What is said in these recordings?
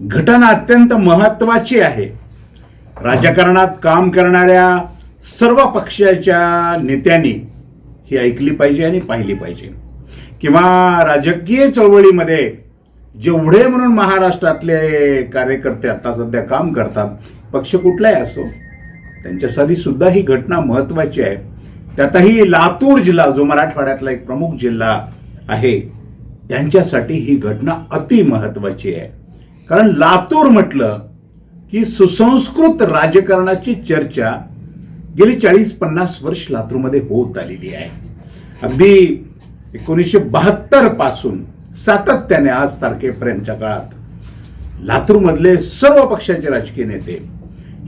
घटना अत्यंत महत्वाची आहे. राजकारणात काम करणाऱ्या सर्व पक्षाच्या नेत्यांनी ही ऐकली पाहिजे आणि पाहिली पाहिजे. किंवा राजकीय चळवळीमध्ये जेवढे म्हणून महाराष्ट्रातले कार्यकर्ते आता सध्या काम करतात पक्ष कुठलाही असो त्यांच्यासाठी सुद्धा ही घटना महत्वाची आहे. त्यातही लातूर जिल्हा जो मराठवाड्यातला एक प्रमुख जिल्हा आहे त्यांच्यासाठी ही घटना अति महत्वाची आहे. कारण लातूर म्हटलं की सुसंस्कृत राजकारणाची चर्चा गेली चाळीस पन्नास वर्ष लातूरमध्ये होत आलेली आहे. अगदी एकोणीसशे बहात्तरपासून सातत्याने आज तारखेपर्यंतच्या काळात लातूरमधले सर्व पक्षाचे राजकीय नेते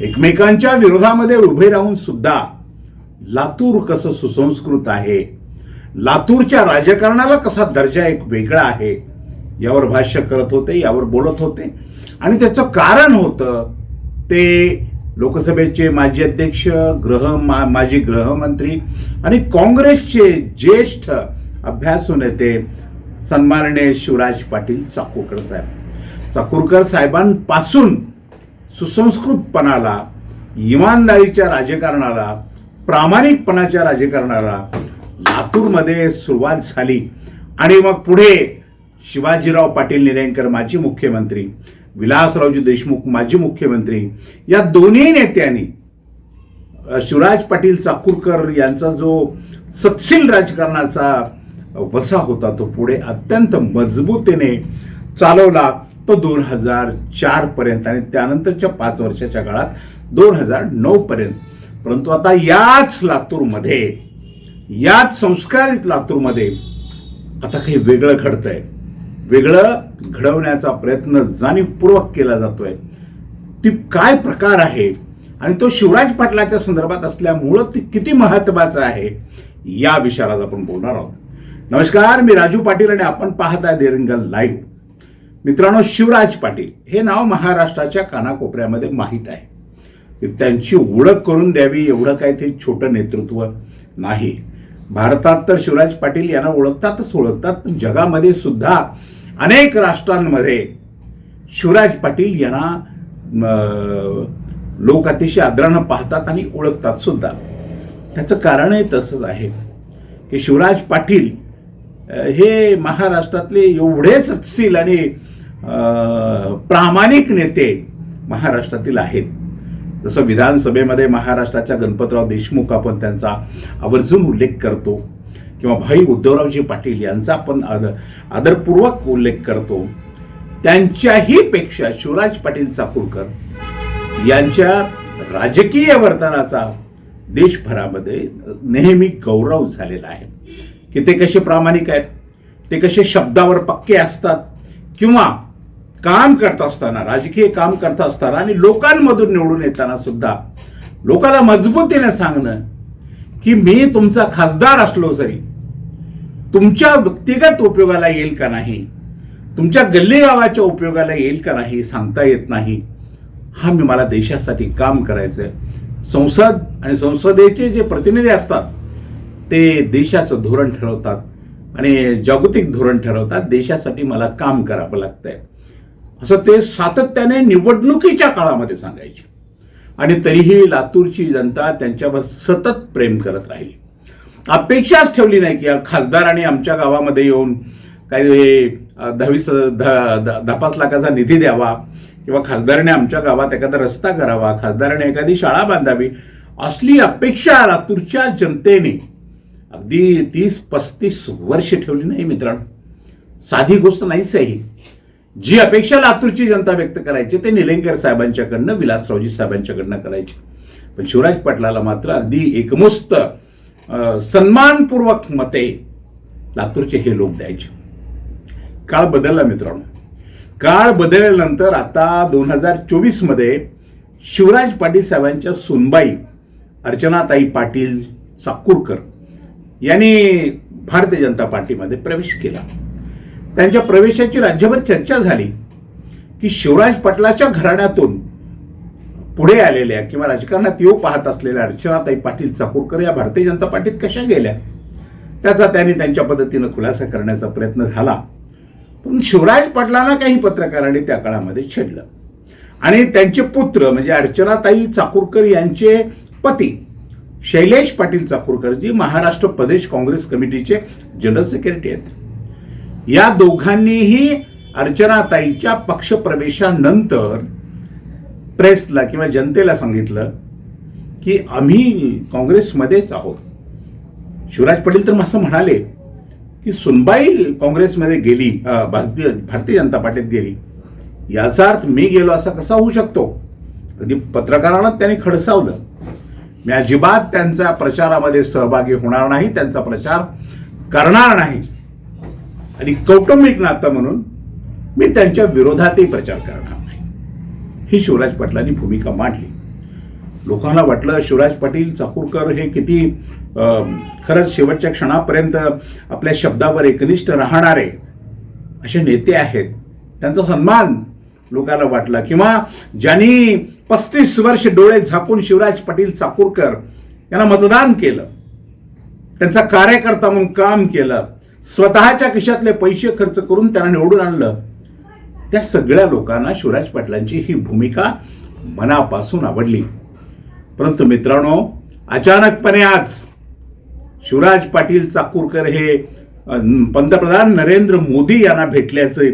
एकमेकांच्या विरोधामध्ये उभे राहून सुद्धा लातूर कसं सुसंस्कृत आहे लातूरच्या राजकारणाला कसा दर्जा एक वेगळा आहे यावर भाष्य करत होते यावर बोलत होते. आणि त्याचं कारण होतं ते लोकसभेचे माजी अध्यक्ष गृह मा माजी गृहमंत्री आणि काँग्रेसचे ज्येष्ठ अभ्यासू नेते सन्माननीय शिवराज पाटील चाकूरकर साहेब. चाकूरकर साहेबांपासून सुसंस्कृतपणाला इमानदारीच्या राजकारणाला प्रामाणिकपणाच्या राजकारणाला लातूरमध्ये सुरुवात झाली. आणि मग पुढे शिवाजीराव पाटील निलंगेकर माजी मुख्यमंत्री विलासरावजी देशमुख माजी मुख्यमंत्री या दोन्ही नेत्यांनी शिवराज पाटील चाकूरकर यांचा जो सत्शील राजकारणाचा वसा होता तो पुढे अत्यंत मजबूतीने चालवला तो दोन हजार चारपर्यंत आणि त्यानंतरच्या पाच वर्षाच्या काळात दोन हजार नऊपर्यंत परंतु आता याच लातूरमध्ये याच संस्कारित लातूरमध्ये आता काही वेगळं घडतंय. वेगळं घडवण्याचा प्रयत्न जाणीवपूर्वक केला जातोय. ती काय प्रकार आहे? आणि तो शिवराज पाटलाच्या संदर्भात असल्यामुळं ती किती महत्वाचं आहे? या विषयाला आपण बोलणार आहोत. नमस्कार मी राजू पाटील आणि आपण पाहत आहे देरंगल लाईव्ह. मित्रांनो शिवराज पाटील हे नाव महाराष्ट्राच्या कानाकोपऱ्यामध्ये माहीत आहे. त्यांची ओळख करून द्यावी एवढं काय ते छोटं नेतृत्व नाही. भारतात तर शिवराज पाटील यांना ओळखतातच ओळखतात पण जगामध्ये सुद्धा अनेक राष्ट्रांमध्ये शिवराज पाटील यांना लोक अतिशय आदरानं पाहतात आणि ओळखतात सुद्धा. त्याचं कारणही तसंच आहे की शिवराज पाटील हे महाराष्ट्रातले एवढे सत्शील आणि प्रामाणिक नेते महाराष्ट्रातील आहेत. जसं विधानसभेमध्ये महाराष्ट्राच्या गणपतराव देशमुख आपण त्यांचा आवर्जून उल्लेख करतो. किंवा भाई उद्धवरावजी पाटील यांचा आपण आदर आदरपूर्वक उल्लेख करतो. त्यांच्याही पेक्षा शिवराज पाटील चाकूरकर यांच्या राजकीय वर्तनाचा देशभरामध्ये नेहमी गौरव झालेला आहे. की ते कसे प्रामाणिक आहेत? ते कसे शब्दावर पक्के असतात? किंवा काम करत असताना राजकीय काम करत असताना आणि लोकांमधून निवडून येताना सुद्धा लोकांना मजबूतीने सांगणं की मी तुमचा खासदार असलो जरी तुमच्या व्यक्तिगत उपयोगाला येईल का नाही तुमच्या गल्ली गावाच्या उपयोगाला येईल का नाही सांगता येत नाही हा मी मला देशासाठी काम करायचं आहे संसद आणि संसदेचे जे प्रतिनिधी असतात ते देशाचं धोरण ठरवतात आणि जागतिक धोरण ठरवतात. देशासाठी मला काम करावं लागतंय. असं ते सातत्याने निवडणुकीच्या काळामध्ये सांगायचे. आणि तरीही लातूरची जनता त्यांच्यावर सतत प्रेम करत राहिली. अपेक्षाच ठेवली नाही की खासदारांनी आमच्या गावामध्ये येऊन काही दहावीस द- द- दहा पाच लाखाचा निधी द्यावा किंवा खासदाराने आमच्या गावात एखादा रस्ता करावा खासदाराने एखादी शाळा बांधावी असली अपेक्षा लातूरच्या जनतेने अगदी तीस पस्तीस वर्ष ठेवली नाही मित्रांनो. साधी गोष्ट नाहीच आहे ही. जी अपेक्षा लातूरची जनता व्यक्त करायची ते निलंगेकर साहेबांच्याकडनं विलासरावजी साहेबांच्याकडनं करायचे. पण शिवराज पाटलाला मात्र अगदी एकमुस्त सन्मानपूर्वक मते लातूरचे हे लोक द्यायचे. काळ बदलला मित्रांनो. काळ बदलल्यानंतर आता दोन हजार चोवीसमध्ये शिवराज पाटील साहेबांच्या सुनबाई अर्चनाताई पाटील चाकूरकर यांनी भारतीय जनता पार्टीमध्ये प्रवेश केला. त्यांच्या प्रवेशाची राज्यभर चर्चा झाली की शिवराज पाटलाच्या घराण्यातून पुढे आलेल्या किंवा राजकारणात येऊ पाहत असलेल्या अर्चनाताई पाटील चाकूरकर या भारतीय जनता पार्टीत कशा गेल्या? त्याचा त्यांनी त्यांच्या पद्धतीनं खुलासा करण्याचा प्रयत्न झाला. पण शिवराज पाटलांना काही पत्रकारांनी त्या काळामध्ये छेडलं. आणि त्यांचे पुत्र म्हणजे अर्चनाताई चाकूरकर यांचे पती शैलेश पाटील चाकूरकर जी महाराष्ट्र प्रदेश काँग्रेस कमिटीचे जनरल सेक्रेटरी आहेत. या दोघांनीही अर्चनाताईच्या पक्षप्रवेशानंतर प्रेसला किंवा जनतेला सांगितलं की आम्ही काँग्रेसमध्येच आहोत. शिवराज पाटील तर असं म्हणाले की सुनबाई काँग्रेसमध्ये गेली भारतीय भारतीय जनता पार्टीत गेली. याचा अर्थ मी गेलो असा कसा होऊ शकतो? कधी पत्रकारांना त्यांनी खडसावलं. मी अजिबात त्यांच्या प्रचारामध्ये सहभागी होणार नाही त्यांचा प्रचार करणार नाही. आणि कौटुंबिक नातं म्हणून मी त्यांच्या विरोधातही प्रचार करणार नाही. ही शिवराज पाटलांनी भूमिका मांडली. लोकांना वाटलं शिवराज पाटील चाकूरकर हे किती खरंच शेवटच्या क्षणापर्यंत आपल्या शब्दावर एकनिष्ठ राहणारे असे नेते आहेत. त्यांचा सन्मान लोकांना वाटला. किंवा ज्यांनी पस्तीस वर्ष डोळे झाकून शिवराज पाटील चाकूरकर यांना मतदान केलं त्यांचा कार्यकर्ता म्हणून काम केलं स्वतःच्या खिशातले पैसे खर्च करून त्यांना निवडून आणलं. त्या सगळ्या लोकांना शिवराज पाटलांची ही भूमिका मनापासून आवडली. परंतु मित्रांनो अचानकपणे आज शिवराज पाटील चाकूरकर हे पंतप्रधान नरेंद्र मोदी यांना भेटल्याचे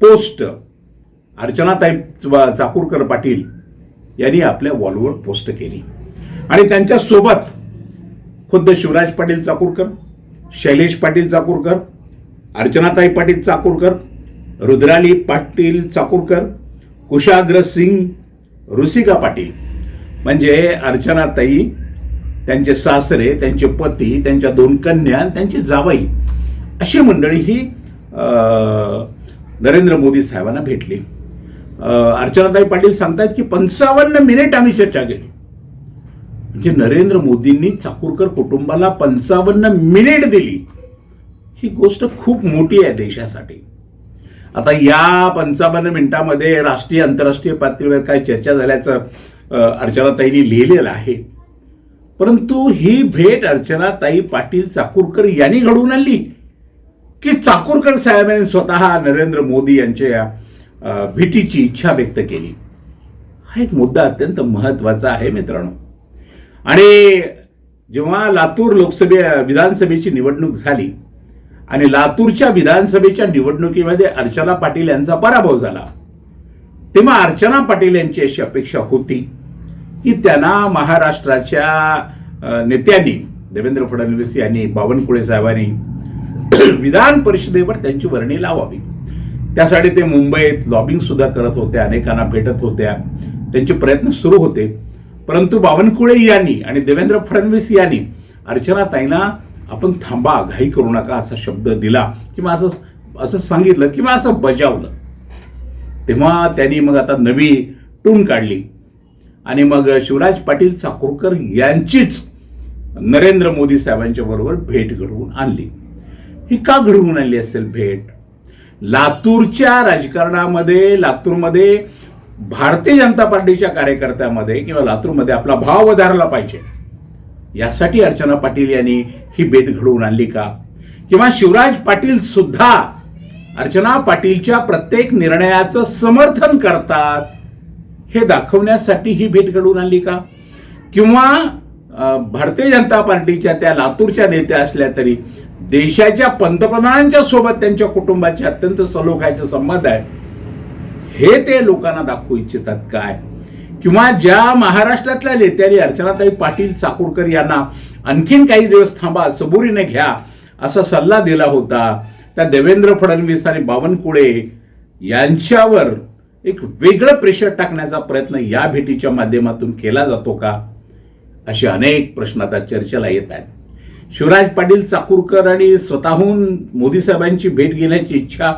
पोस्ट अर्चनाताई चाकूरकर पाटील यांनी आपल्या वॉलवर पोस्ट केली. आणि त्यांच्यासोबत खुद्द शिवराज पाटील चाकूरकर शैलेश पाटील चाकूरकर अर्चनाताई पाटील चाकूरकर रुद्राली पाटील चाकूरकर कुशाग्र सिंग ऋषिका पाटील. म्हणजे अर्चनाताई त्यांचे सासरे त्यांचे पती त्यांच्या दोन कन्या त्यांची जावई अशी मंडळी ही नरेंद्र मोदी साहेबांना भेटली. अर्चनाताई पाटील सांगतायत की पंचावन्न मिनिट आम्ही चर्चा केली. म्हणजे नरेंद्र मोदींनी चाकूरकर कुटुंबाला पंचावन्न मिनिट दिली. ही गोष्ट खूप मोठी आहे देशासाठी. आता या पंचावन्न मिनिटामध्ये राष्ट्रीय आंतरराष्ट्रीय पातळीवर काय चर्चा झाल्याचं अर्चनाताईंनी लिहिलेलं आहे. परंतु ही भेट अर्चनाताई पाटील चाकूरकर यांनी घडवून आणली. की चाकूरकर साहेबांनी स्वतः नरेंद्र मोदी यांच्या भेटीची इच्छा व्यक्त केली. हा एक मुद्दा अत्यंत महत्त्वाचा आहे मित्रांनो. आणि जेव्हा लातूर लोकसभे विधानसभेची निवडणूक झाली आणि लातूरच्या विधानसभेच्या निवडणुकीमध्ये अर्चना पाटील यांचा पराभव झाला तेव्हा अर्चना पाटील यांची अशी अपेक्षा होती की त्यांना महाराष्ट्राच्या नेत्यांनी देवेंद्र फडणवीस यांनी बावनकुळे साहेबांनी विधान परिषदेवर त्यांची वर्णी लावावी. त्यासाठी ते मुंबईत लॉबिंग सुद्धा करत होत्या अनेकांना भेटत होत्या. त्यांचे प्रयत्न सुरू होते. परंतु बावनकुळे यांनी आणि देवेंद्र फडणवीस यांनी अर्चनाताईंना आपण थांबा घाई करू नका असा शब्द दिला किंवा असं असं सांगितलं किंवा असं बजावलं. तेव्हा त्यांनी मग आता नवी टून काढली. आणि मग शिवराज पाटील चाकूरकर यांचीच नरेंद्र मोदी साहेबांच्या बरोबर भेट घडवून आणली. ही का घडवून आणली असेल भेट? लातूरच्या राजकारणामध्ये लातूरमध्ये भारतीय जनता पार्टीच्या कार्यकर्त्यामध्ये किंवा लातूरमध्ये आपला भाव वधारला पाहिजे. यासाठी अर्चना पाटील यांनी ही भेट घडवून आणली का? किंवा शिवराज पाटील सुद्धा अर्चना पाटीलच्या प्रत्येक निर्णयाचं समर्थन करतात हे दाखवण्यासाठी ही भेट घडवून आणली का? किंवा भारतीय जनता पार्टीच्या त्या लातूरच्या नेत्या असल्या तरी देशाच्या पंतप्रधानांच्या सोबत त्यांच्या कुटुंबाचे अत्यंत सलोख्याचे संबंध आहे. हे ते लोकांना दाखवू इच्छितात काय? किंवा ज्या महाराष्ट्रातल्या नेत्यांनी अर्चनाताई पाटील चाकूरकर यांना आणखीन काही दिवस थांबा सबुरीने घ्या असा सल्ला दिला होता त्या देवेंद्र फडणवीस आणि बावनकुळे यांच्यावर एक वेगळं प्रेशर टाकण्याचा प्रयत्न या भेटीच्या माध्यमातून केला जातो का? असे अनेक प्रश्न आता चर्चेला येत आहेत. शिवराज पाटील चाकूरकर आणि स्वतःहून मोदी साहेबांची भेट घेण्याची इच्छा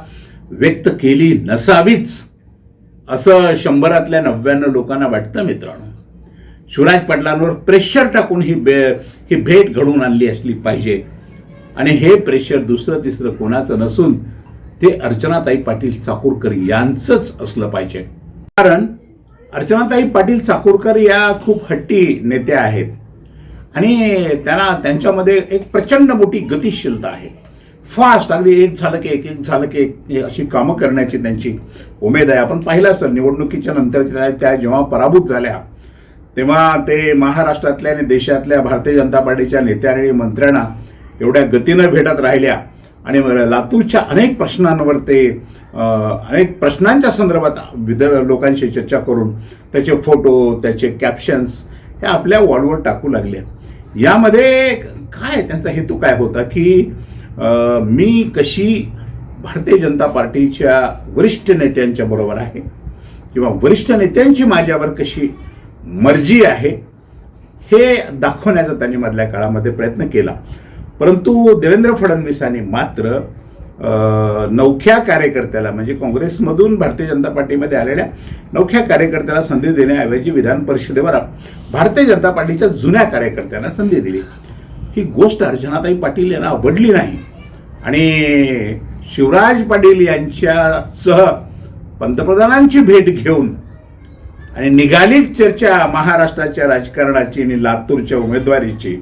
व्यक्त केली नसावीच. असं शंभरातल्या नव्याण्णव लोकांना वाटतं मित्रांनो. शिवराज पाटलांवर प्रेशर टाकून ही बे ही भेट घडवून आणली असली पाहिजे. आणि हे प्रेशर दुसरं तिसरं कोणाचं नसून ते अर्चनाताई पाटील चाकूरकर यांचंच असलं पाहिजे. कारण अर्चनाताई पाटील चाकूरकर या खूप हट्टी नेत्या आहेत. आणि त्यांना त्यांच्यामध्ये एक प्रचंड मोठी गतिशीलता आहे. फास्ट. अगदी एक झालं की एक एक झालं की एक अशी कामं करण्याची त्यांची उमेद आहे. आपण पाहिलं असतं निवडणुकीच्या नंतरच्या त्या त्या जेव्हा पराभूत झाल्या तेव्हा ते महाराष्ट्रातल्या आणि देशातल्या भारतीय जनता पार्टीच्या नेत्या आणि मंत्र्यांना एवढ्या गतीनं भेटत राहिल्या. आणि लातूरच्या अनेक प्रश्नांवर ते अनेक प्रश्नांच्या संदर्भात विद लोकांशी चर्चा करून त्याचे फोटो त्याचे कॅप्शन्स हे आपल्या वॉलवर टाकू लागले. यामध्ये काय त्यांचा हेतू काय होता की मी कशी भारतीय जनता पार्टीच्या वरिष्ठ नेत्यांच्या बरोबर आहे किंवा वरिष्ठ नेत्यांची माझ्यावर कशी मर्जी आहे हे दाखवण्याचा त्यांनी मधल्या काळामध्ये प्रयत्न केला. परंतु देवेंद्र फडणवीसांनी मात्र नवख्या कार्यकर्त्याला म्हणजे काँग्रेसमधून भारतीय जनता पार्टीमध्ये आलेल्या नवख्या कार्यकर्त्याला संधी देण्याऐवजी विधान परिषदेवर भारतीय जनता पार्टीच्या जुन्या कार्यकर्त्यांना संधी दिली. ही गोष्ट अर्चनाताई पाटील यांना आवडली नाही. आणि शिवराज पाटील यांच्यासह पंतप्रधानांची भेट घेऊन आणि निघाली चर्चा महाराष्ट्राच्या राजकारणाची आणि लातूरच्या उमेदवारीची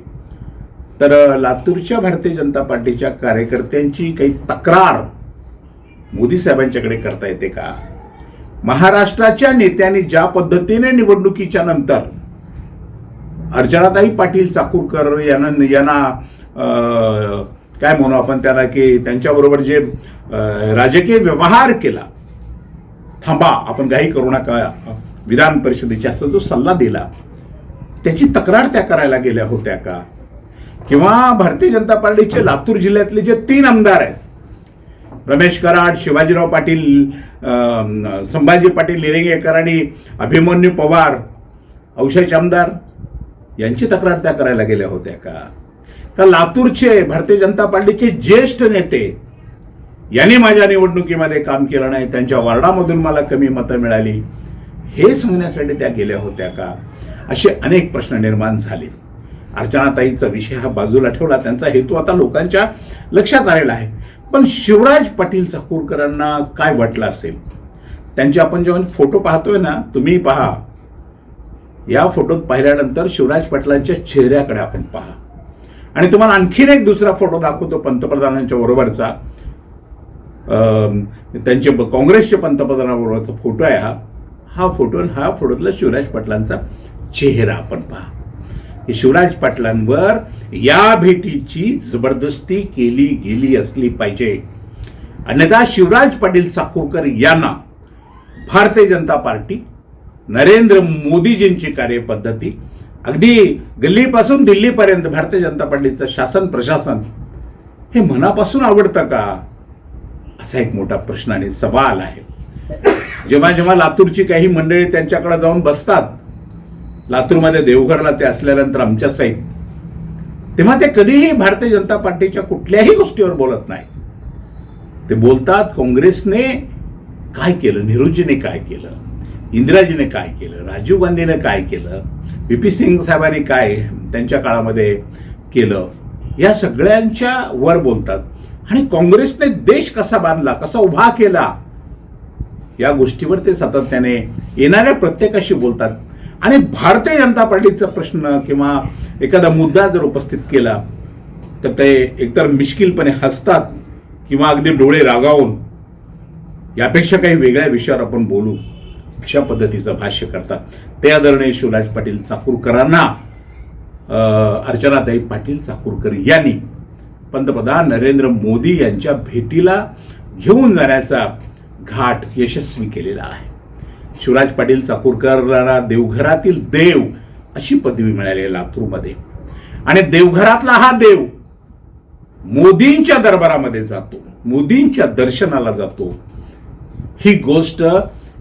तर लातूरच्या भारतीय जनता पार्टीच्या कार्यकर्त्यांची काही तक्रार मोदी साहेबांच्याकडे करता येते का? महाराष्ट्राच्या नेत्यांनी ज्या पद्धतीने निवडणुकीच्या नंतर अर्चनाताई पाटील चाकूरकर यांना यांना काय म्हणू आपण त्याला की त्यांच्याबरोबर जे राजकीय व्यवहार केला थांबा आपण काही करू नका. विधान परिषदेच्या असा जो सल्ला दिला त्याची तक्रार त्या करायला गेल्या होत्या का? किंवा भारतीय जनता पार्टीचे लातूर जिल्ह्यातले जे तीन आमदार आहेत रमेश कराड शिवाजीराव पाटील संभाजी पाटील निलंगेकर आणि अभिमन्यू पवार औषध आमदार यांची तक्रार त्या करायला गेल्या होत्या का? का लातूरचे भारतीय जनता पार्टीचे ज्येष्ठ नेते यांनी माझ्या निवडणुकीमध्ये काम केलं नाही. त्यांच्या वार्डामधून मला कमी मतं मिळाली. हे सांगण्यासाठी त्या गेल्या होत्या का? असे अनेक प्रश्न निर्माण झाले अर्चनाताईचा विषय हा बाजूला ठेवला. त्यांचा हेतू आता लोकांच्या लक्षात आलेला आहे. पण शिवराज पाटील चाकूरकरांना काय वाटलं असेल? त्यांचे आपण जेव्हा फोटो पाहतोय ना तुम्ही पहा. या फोटोत पाहिल्यानंतर शिवराज पाटलांच्या चेहऱ्याकडे आपण पहा. आणि तुम्हाला आणखीन एक दुसरा फोटो दाखवतो पंतप्रधानांच्या बरोबरचा. त्यांचे काँग्रेसच्या काँग्रेसचे पंतप्रधानाबरोबरचा फोटो आहे हा. हा फोटो हा फोटोतला शिवराज पाटलांचा चेहरा आपण पहा. शिवराज पाटलांवर या भेटीची जबरदस्ती केली गेली असली पाहिजे. अन्यथा शिवराज पाटील चाकूरकर यांना भारतीय जनता पार्टी नरेंद्र मोदीजींची कार्यपद्धती अगदी गल्लीपासून दिल्लीपर्यंत भारतीय जनता पार्टीचं शासन प्रशासन हे मनापासून आवडतं का? असा एक मोठा प्रश्न आणि सवाल आहे. जेव्हा जेव्हा लातूरची काही मंडळी त्यांच्याकडे जाऊन बसतात लातूरमध्ये देवघरला ते असल्यानंतर आमच्या सहित तेव्हा ते कधीही भारतीय जनता पार्टीच्या कुठल्याही गोष्टीवर बोलत नाही ते बोलतात काँग्रेसने काय केलं? नेहरूजीने काय केलं? इंदिराजीने काय केलं? राजीव गांधीने काय केलं? व्ही पी सिंग साहेबांनी काय त्यांच्या काळामध्ये केलं या सगळ्यांच्या वर बोलतात. आणि काँग्रेसने देश कसा बांधला कसा उभा केला या गोष्टीवर ते सातत्याने येणाऱ्या प्रत्येकाशी बोलतात. आणि भारतीय जनता पार्टीचा प्रश्न किंवा एखादा मुद्दा जर उपस्थित केला तर ते एकतर मिश्किलपणे हसतात किंवा अगदी डोळे रागावून यापेक्षा काही वेगळ्या विषयावर आपण बोलू. अशा पद्धतीचं भाष्य करतात. ते आदरणीय शिवराज पाटील चाकूरकरांना अर्चनादाई अर्चनाताई पाटील चाकूरकर यांनी पंतप्रधान नरेंद्र मोदी यांच्या भेटीला घेऊन जाण्याचा घाट यशस्वी केलेला आहे. शिवराज पाटील चाकूरकरांना देवघरातील देव अशी पदवी मिळाली आहे लातूरमध्ये. आणि देवघरातला हा देव मोदींच्या दरबारामध्ये जातो मोदींच्या दर्शनाला जातो. ही गोष्ट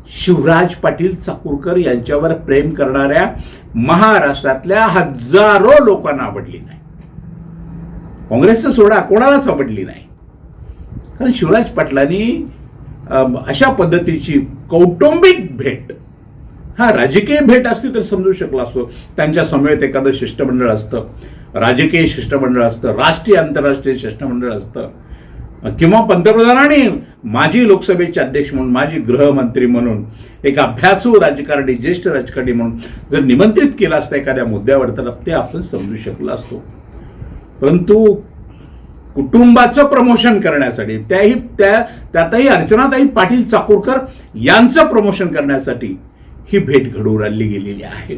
शिवराज पाटील चाकूरकर यांच्यावर प्रेम करणाऱ्या महाराष्ट्रातल्या हजारो लोकांना आवडली नाही. काँग्रेसचं सोडा कोणालाच आवडली नाही. कारण शिवराज पाटलांनी अशा पद्धतीची कौटुंबिक भेट हा राजकीय भेट असती तर समजू शकला असतो. त्यांच्या समवेत एखादं शिष्टमंडळ असतं राजकीय शिष्टमंडळ असतं राष्ट्रीय आंतरराष्ट्रीय शिष्टमंडळ असतं. किंवा पंतप्रधानांनी माजी लोकसभेचे अध्यक्ष म्हणून माजी गृहमंत्री म्हणून एक अभ्यासू राजकारणी ज्येष्ठ राजकारणी म्हणून जर निमंत्रित केला असता एखाद्या मुद्द्यावर तर ते आपण समजू शकलो असतो. परंतु कुटुंबाचं प्रमोशन करण्यासाठी त्याही त्या त्यातही अर्चनाताई पाटील चाकूरकर यांचं प्रमोशन करण्यासाठी ही भेट घडवून आणली गेलेली आहे.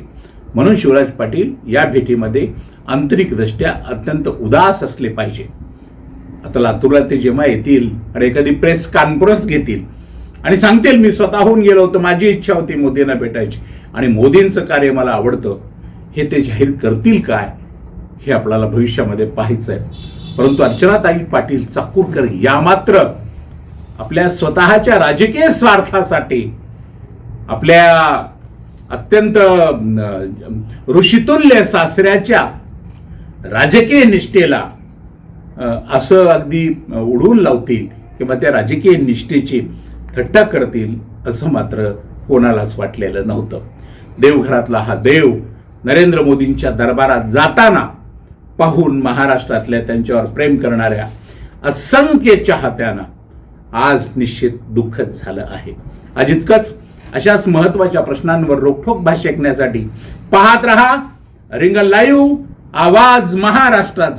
म्हणून शिवराज पाटील या भेटीमध्ये आंतरिकदृष्ट्या अत्यंत उदास असले पाहिजे. आता लातूरला ते जेव्हा येतील आणि एखादी प्रेस कॉन्फरन्स घेतील. आणि सांगतील मी स्वतःहून गेलो होतो माझी इच्छा होती मोदींना भेटायची. आणि मोदींचं कार्य मला आवडतं. हे ते जाहीर करतील काय? हे आपल्याला भविष्यामध्ये पाहायचं आहे परंतु अर्चनाताई पाटील चाकूरकर या मात्र आपल्या स्वतःच्या राजकीय स्वार्थासाठी आपल्या अत्यंत ऋषितुल्य सासऱ्याच्या राजकीय निष्ठेला असं अगदी उडवून लावतील किंवा त्या राजकीय निष्ठेची थट्टा करतील असं मात्र कोणालाच वाटलेलं नव्हतं. देवघरातला हा देव नरेंद्र मोदींच्या दरबारात जाताना पाहून महाराष्ट्रातल्या त्यांच्यावर प्रेम करणाऱ्या असंख्य चाहत्यांना आज निश्चित दुःखद झालं आहे. आज इतकंच अशाच महत्त्वाच्या प्रश्नांवर रोखोक भाष्य ऐकण्यासाठी पाहत रहा रिंगल लाईव्ह आवाज महाराष्ट्राचा.